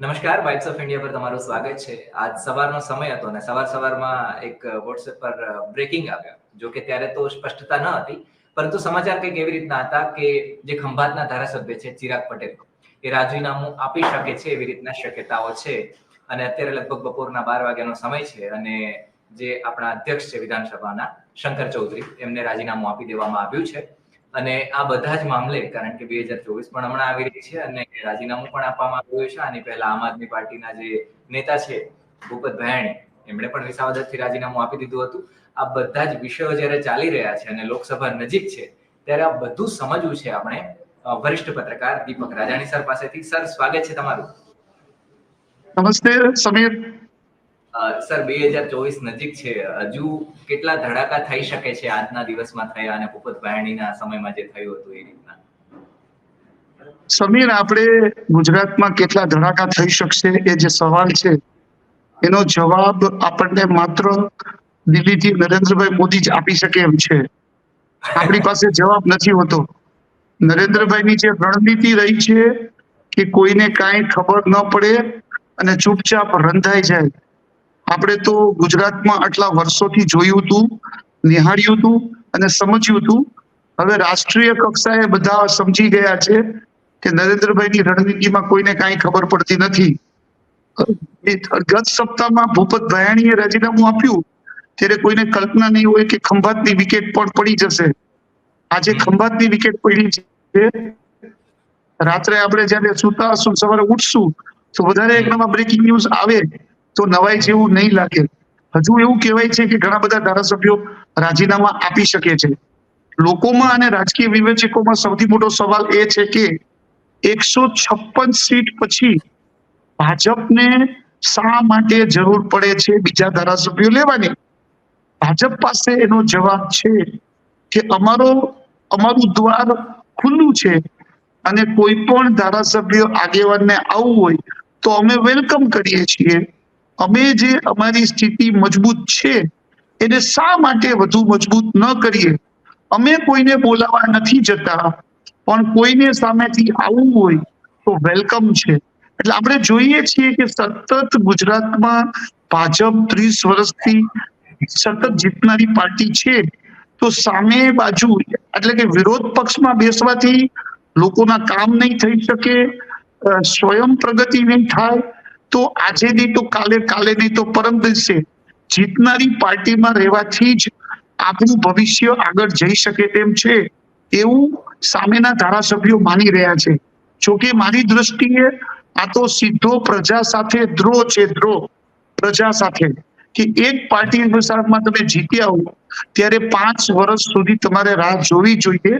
નમસ્કાર bytes of India પર તમારું સ્વાગત છે. આજ સવારનો સમય હતો અને સવાર સવારમાં એક વોટ્સએપ પર બ્રેકિંગ આવ્યા, જો કે ત્યારે તો સ્પષ્ટતા ન હતી, પરંતુ સમાચાર કંઈક એવી રીતના હતા કે જે ખંભાતના ધારાસભ્ય છે, ચિરાગ પટેલ, એ રાજીનામું આપી શકે છે એવી રીતના શક્યતાઓ છે. અને અત્યારે લગભગ બપોરના બાર વાગ્યાનો સમય છે અને જે આપણા અધ્યક્ષ છે વિધાનસભાના, શંકર ચૌધરી, એમને રાજીનામું આપી દેવામાં આવ્યું છે. અને આ બધા જ મામલે, કારણ કે બે હજાર ચોવીસ પણ હમણાં આવી રહી છે અને રાજીનામું પણ આપવામાં આવ્યું છે આની પહેલા આમ આદમી પાર્ટીના જે નેતા છે, ભૂપત ભયાણી, એમણે પણ વિસાવદરથી રાજીનામું આપી દીધું હતું. આ બધા જ વિષયો જ્યારે ચાલી રહ્યા છે અને લોકસભા નજીક છે, ત્યારે આ બધું સમજવું છે આપણે. વરિષ્ઠ પત્રકાર દીપક રાજાણી સર પાસેથી. સર, સ્વાગત છે તમારું. નમસ્તે, સમીર. સર, બે હજાર ચોવીસ નજીક છે. હજુ કેટલા ધડાકા થઈ શકે છે આજના દિવસમાં થયા અને ભૂપત ભાયણીના સમયમાં જે થયું હતું એ રીતના? સમીર, આપણે ગુજરાતમાં કેટલા ધડાકા થઈ શકશે એ જે સવાલ છે, એનો જવાબ આપણને માત્ર દિલ્હીથી નરેન્દ્રભાઈ મોદી જ આપી શકે એમ છે. આપણી પાસે જવાબ નથી હોતો. નરેન્દ્રભાઈની જે રણનીતિ રહી છે કે કોઈને કાંઈ ખબર ન પડે અને ચૂપચાપ રંધાઈ જાય આપણે તો ગુજરાતમાં આટલા વર્ષોથી જોયું હતું નિહાળ્યું હતું અને સમજ્યું હતું હવે રાષ્ટ્રીય કક્ષાએ બધા સમજી ગયા છે કે નરેન્દ્રભાઈની રણનીતિમાં કોઈને કાંઈ ખબર પડતી નથી. ગત સપ્તાહમાં ભૂપત ભયાણીએ રાજીનામું આપ્યું. ત્યારે કોઈને કલ્પના નહીં હોય કે ખંભાતની વિકેટ પણ પડી જશે. આજે ખંભાતની વિકેટ પડી છે. રાત્રે આપણે જ્યારે સુતા હશું, સવારે ઉઠશું, તો વધારે એક નવા બ્રેકિંગ ન્યૂઝ આવે. તો નવાઈ જેવું નહીં લાગે. હજુ એવું કહેવાય છે કે ઘણા બધા ધારાસભ્યો રાજીનામા આપી શકે છે. લોકોમાં અને રાજકીય વિવેચકોમાં સૌથી મોટો સવાલ એ છે કે એકસો છપ્પન સીટ પછી ભાજપને શા માટે જરૂર પડે છે બીજા ધારાસભ્યો લેવાની? ભાજપ પાસે એનો જવાબ છે કે અમારો, અમારું દ્વાર ખુલ્લું છે અને કોઈ પણ ધારાસભ્ય આગેવાનને આવવું હોય તો અમે વેલકમ કરીએ છીએ. અમે જે અમારી સ્થિતિ મજબૂત છે, એને શા માટે વધુ મજબૂત ન કરીએ? અમે કોઈને બોલાવવા નથી જતા, પણ કોઈને સામેથી આવવું હોય તો વેલકમ છે. એટલે આપણે જોઈએ છીએ કે સતત ગુજરાતમાં ભાજપ ત્રીસ વર્ષથી સતત જીતનારી પાર્ટી છે, તો સામે બાજુ એટલે કે વિરોધ પક્ષમાં બેસવાથી લોકોના કામ નહીં થઈ શકે સ્વયં પ્રગતિ નહીં થાય તો આજે નહીં તો કાલે કાલે નહીં તો પરમ દિવસે જીતનારી પાર્ટીમાં રહેવાથી જ આપણું ભવિષ્ય આગળ જઈ શકે તેમ છે, એવું સામેના ધારાસભ્યો માની રહ્યા છે. જોકે મારી દ્રષ્ટિએ આ તો સીધો પ્રજા સાથે દ્રોહ છે, દ્રોહ. પ્રજા સાથે. કે એક પાર્ટી હિસાબમાં તમે જીત્યા હો, ત્યારે પાંચ વર્ષ સુધી તમારે રાહ જોવી જોઈએ.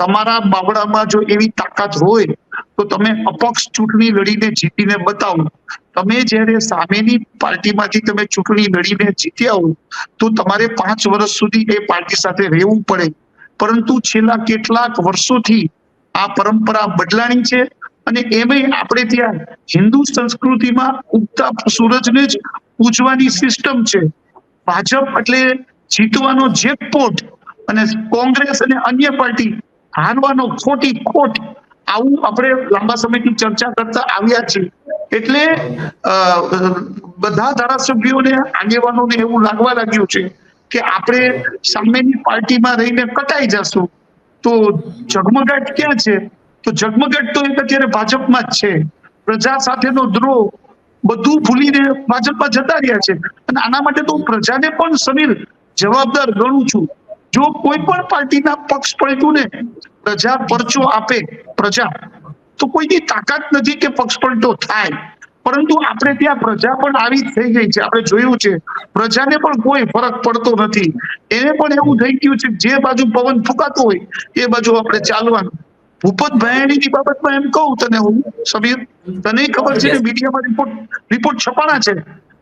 તમારા બાબડામાં જો એવી તાકાત હોય તો તમે અપક્ષ ચૂંટણી લડીને જીતીને બતાવો. તમે જ્યારે સામેની પાર્ટીમાંથી તમે ચૂંટણી લડીને જીત્યા હો, તો તમારે પાંચ વર્ષ સુધી એ પાર્ટી સાથે રહેવું પડે. પરંતુ છેલ્લા કેટલાક વર્ષોથી આ પરંપરા બદલાણી છે અને એમાં આપણે ત્યાં હિન્દુ સંસ્કૃતિમાં ઉગતા સૂરજને જ પૂજવાની સિસ્ટમ છે. ભાજપ એટલે જીતવાનો જેકપોટ અને કોંગ્રેસ અને અન્ય પાર્ટી હારવાનો ખોટી ખોટ આવું આપણે લાંબા સમયથી ચર્ચા કરતા આવ્યા છીએ. એટલે બધા ધારાસભ્યોને, આગેવાનોને એવું લાગવા લાગ્યું છે કે આપણે સામેની પાર્ટીમાં રહીને કટાઈ જશું. તો જગમગાટ ક્યાં છે? તો જગમગાટ તો એક અત્યારે ભાજપમાં જ છે. પ્રજા સાથેનો દ્રોહ બધું ભૂલીને ભાજપમાં જતા રહ્યા છે. અને આના માટે તો પ્રજાને પણ સમીર જવાબદાર ગણું છું. જો કોઈ પણ પાર્ટીના પક્ષ પડ્યું ને પ્રજા પરચો આપે પ્રજા. તો કોઈની તાકાત નથી કે પક્ષ પલટો થાય. પરંતુ આપણે ત્યાં પ્રજા પણ આવી જ થઈ ગઈ છે. આપણે જોયું છે. પ્રજાને પણ કોઈ ફરક પડતો નથી. એને પણ એવું થઈ ગયું છે જે બાજુ પવન ફૂંકાતો હોય એ બાજુ આપણે ચાલવાનું. ભૂપત ભયાણીની બાબતમાં એમ કહું તને હું સમીર. તને ખબર છે કે મીડિયામાં રિપોર્ટ રિપોર્ટ છપાણા છે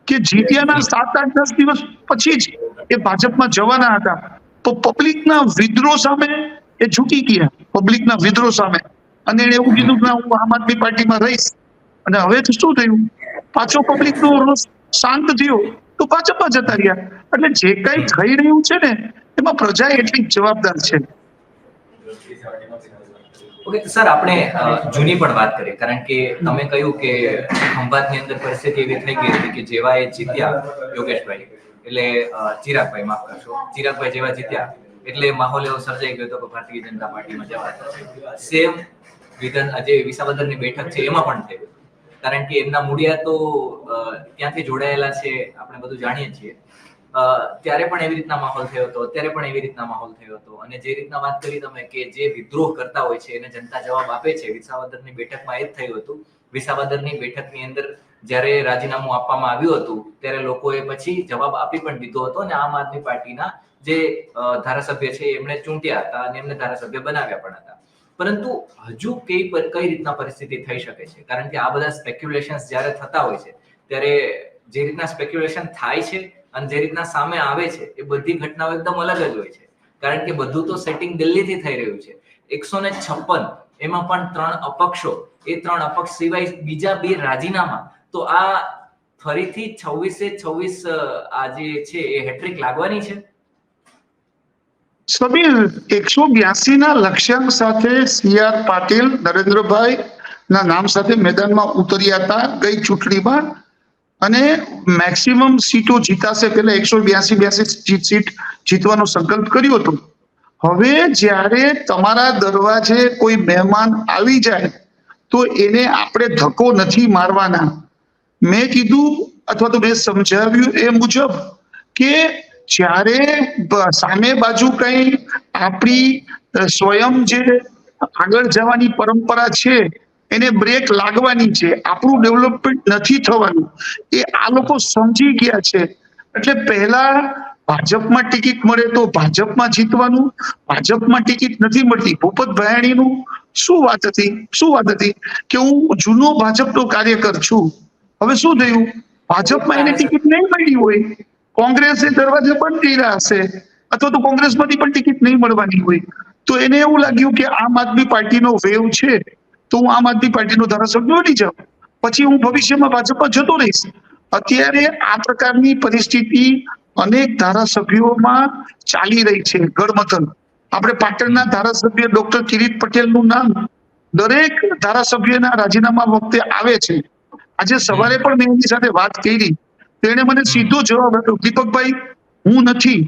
કે જીત્યાના સાત આઠ દસ દિવસ પછી જ એ ભાજપમાં જવાના હતા. તો પબ્લિકના વિદ્રોહ સામે એ ઝૂકી ગયા પબ્લિકના વિદ્રોહ સામે. અને એણે એવું કીધું કે હું આમ આદમી પાર્ટીમાં રહીશ. અને હવે તો શું થયું? પાછો પબ્લિકનો રોષ શાંત થયો તો ભાજપમાં જતા રહ્યા. એટલે જે કઈ થઈ રહ્યું છે ને, એમાં પ્રજા એટલી જવાબદાર છે. સર, આપણે જૂની પણ વાત કરીએ. કારણ કે તમે કહ્યું કે ખંભાતની અંદર પરિસ્થિતિ એવી થઈ ગઈ હતી કે જેવા એ જીત્યા યોગેશભાઈ. એટલે ચિરાગભાઈ, માફ કરશો. ચિરાગભાઈ જેવા જીત્યા. એટલે માહોલ એવો સર્જાઈ ગયો હતો કે ભારતીય જનતા પાર્ટીમાં જવા સેમ વિધાન જે વિસાવદરની બેઠક છે, એમાં પણ થયું કારણ કે એમના મૂળિયા તો ત્યાંથી જોડાયેલા છે, આપણે બધું જાણીએ છીએ. ત્યારે પણ એવી રીતના માહોલ થયો હતો, અત્યારે પણ એવી રીતના માહોલ થયો હતો. અને જે રીતના વાત કરી તમે કે જે વિદ્રોહ કરતા હોય છે, એને જનતા જવાબ આપે છે, વિસાવદરની બેઠકમાં એ જ થયું હતું. વિસાવદરની બેઠકની અંદર જ્યારે રાજીનામું આપવામાં આવ્યું હતું, ત્યારે લોકોએ પછી જવાબ આપી પણ દીધો હતો અને આમ આદમી પાર્ટીના જે ધારાસભ્ય છે, એમણે ચૂંટ્યા હતા અને એમને ધારાસભ્ય બનાવ્યા પણ હતા. પરંતુ હજુ કઈ કઈ રીતના પરિસ્થિતિ થઈ શકે છે? કારણ કે આ બધા સ્પેક્યુલેશન્સ જ્યારે થતા હોય છે, ત્યારે જે રીતના સ્પેક્યુલેશન થાય છે અને જે રીતના સામે આવે છે, એ બધી ઘટનાઓ એકદમ અલગ જ હોય છે. કારણ કે બધું તો સેટિંગ દિલ્હીથી થઈ રહ્યું છે. એકસો ને છપ્પન, એમાં પણ ત્રણ અપક્ષો, એ ત્રણ અપક્ષ સિવાય બીજા બે રાજીનામા તો આ ફરીથી છવ્વીસે છવ્વીસ આ જે છે એ હેટ્રિક લાગવાની છે? સમીર, એકસો બ્યાસી ના લક્ષ્યાંક સાથે સી આર પાટીલ, નરેન્દ્રભાઈ ના નામ સાથે મેદાનમાં ઉતર્યા હતા, ગઈ ચૂંટણીમાં. અને મેક્સિમમ સીટો જીતાશે પેલા એકસો બ્યાસી બ્યાસી સીટ જીતવાનો સંકલ્પ કર્યો હતો. હવે જ્યારે તમારા દરવાજે કોઈ મહેમાન આવી જાય, તો એને આપણે ધક્કો નથી મારવાના. મેં કીધું અથવા તો મેં સમજાવ્યું એ મુજબ કે જ્યારે સામે બાજુ કઈ આપણી સ્વયં જે આગળ જવાની પરંપરા છે, એને બ્રેક લાગવાની છે, આપણું ડેવલપમેન્ટ નથી થવાનું, એ આ લોકો સમજી ગયા છે. એટલે પહેલા ભાજપમાં ટિકિટ મળે તો ભાજપમાં જીતવાનું, ભાજપમાં ટિકિટ નથી મળતી. ભૂપત ભયાણીનું શું વાત હતી? શું વાત હતી? કે હું જૂનો ભાજપનો કાર્યકર છું. હવે શું થયું? ભાજપમાં એને ટિકિટ નહીં મળી હોય. કોંગ્રેસે દરવાજા બંધ કર્યા હશે. અથવા તો કોંગ્રેસમાંથી પણ ટિકિટ નહીં મળવાની હોય. તો એને એવું લાગ્યું કે આમ આદમી પાર્ટીનો વેવ છે. તો હું આમ આદમી પાર્ટીનો ધારાસભ્ય બની જાઉં. પછી હું ભવિષ્યમાં ભાજપમાં જતો રહીશ. અત્યારે આ પ્રકારની પરિસ્થિતિ અનેક ધારાસભ્યોમાં ચાલી રહી છે. ગડમથલ આપણે પાટણના ધારાસભ્ય ડોક્ટર કિરીટ પટેલનું નામ દરેક ધારાસભ્યના રાજીનામા વખતે આવે છે. આજે સવારે પણ મેં એની સાથે વાત કરી. તેણે મને સીધો જવાબ આપ્યો દીપકભાઈ હું નથી.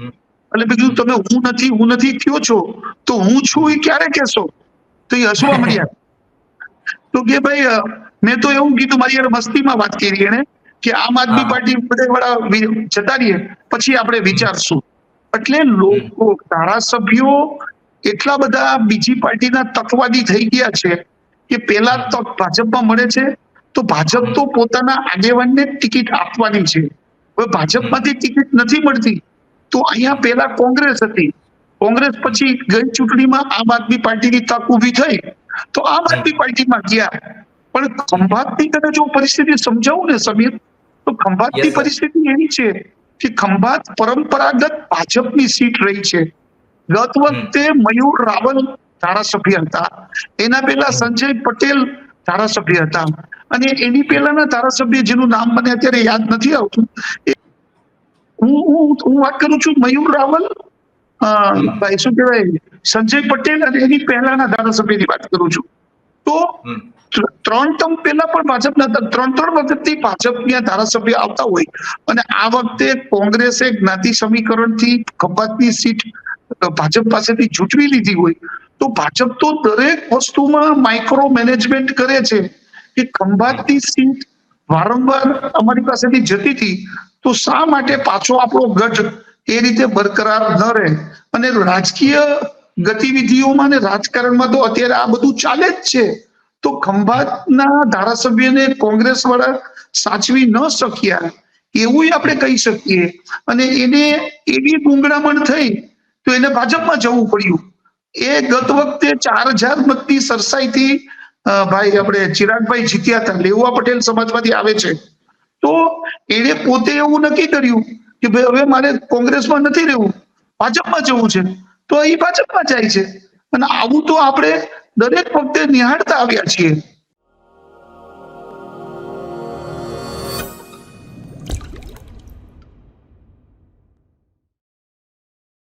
એટલે મેં કીધું તમે હું નથી હું નથી કયો છો? તો હું છું એ ક્યારે કહેશો? તો એ હસવા મળ્યા તો કે ભાઈ મેં તો એવું કીધું મારી યાર મસ્તીમાં વાત કરી એને કે આમ આદમી પાર્ટી બધા વાળા જતા રહીએ પછી આપણે વિચારશું. એટલે લોકો ધારાસભ્યો એટલા બધા બીજી પાર્ટીના તકવાદી થઈ ગયા છે કે પેલા તક ભાજપમાં મળે છે તો ભાજપ તો પોતાના આગેવાનને ટિકિટ આપવાની છે. હવે ભાજપમાંથી ટિકિટ નથી મળતી. તો અહીંયા પેલા કોંગ્રેસ હતી. કોંગ્રેસ પછી ગઈ ચૂંટણીમાં આમ આદમી પાર્ટીની તક ઊભી થઈ. તો આમ આદમી પાર્ટીમાં ગયા. પણ ખંભાતની તને જો પરિસ્થિતિ સમજાવું ને સમીર તો ખંભાતની પરિસ્થિતિ એવી છે કે ખંભાત પરંપરાગત ભાજપની સીટ રહી છે. ગત વખતે મયુર રાવલ ધારાસભ્ય હતા. એના પહેલા સંજય પટેલ ધારાસભ્ય હતા. અને એની પહેલાના ધારાસભ્ય જેનું નામ મને અત્યારે યાદ નથી આવતું હું હું હું વાત કરું છું મયુર રાવલ ભાઈ શું કહેવાય સંજય પટેલ અને એની પહેલાના ધારાસભ્યની વાત કરું છું તો. ત્રણ ટર્મ પહેલા પણ ભાજપના. ત્રણ ત્રણ વખતથી ભાજપના ધારાસભ્ય આવતા હોય અને આ વખતે કોંગ્રેસે જ્ઞાતિ સમીકરણથી ખંભાતની સીટ ભાજપ પાસેથી જૂટવી લીધી હોય તો ભાજપ તો દરેક વસ્તુમાં માઇક્રો મેનેજમેન્ટ કરે છે કે ખંભાતની સીટ વારંવાર અમારી પાસેથી જતી હતી, તો શા માટે પાછો આપણો ગઢ એ રીતે બરકરાર ન રહે? અને રાજકીય ગતિવિધિઓમાં ને રાજકારણમાં તો અત્યારે આ બધું ચાલે જ છે. તો ખંભાતના ધારાસભ્યને કોંગ્રેસ વાળા સાચવી ન શક્યા, એવું આપણે કહી શકીએ. અને એને એવી ગુંગળામણ થઈ, તો એને ભાજપમાં જવું પડ્યું. એ ગત વખતે ચાર હજાર મતની સરસાઈથી ભાઈ, આપણે ચિરાગભાઈ જીત્યા હતા. લેવા પટેલ સમાજમાંથી આવે છે. તો એને પોતે એવું નક્કી કર્યું કે ભાઈ, હવે મારે કોંગ્રેસમાં નથી રહેવું. ભાજપમાં જવું છે. તો એ ભાજપમાં જાય છે. અને આવું તો આપણે દરેક વખતે નિહાળતા આવ્યા છીએ.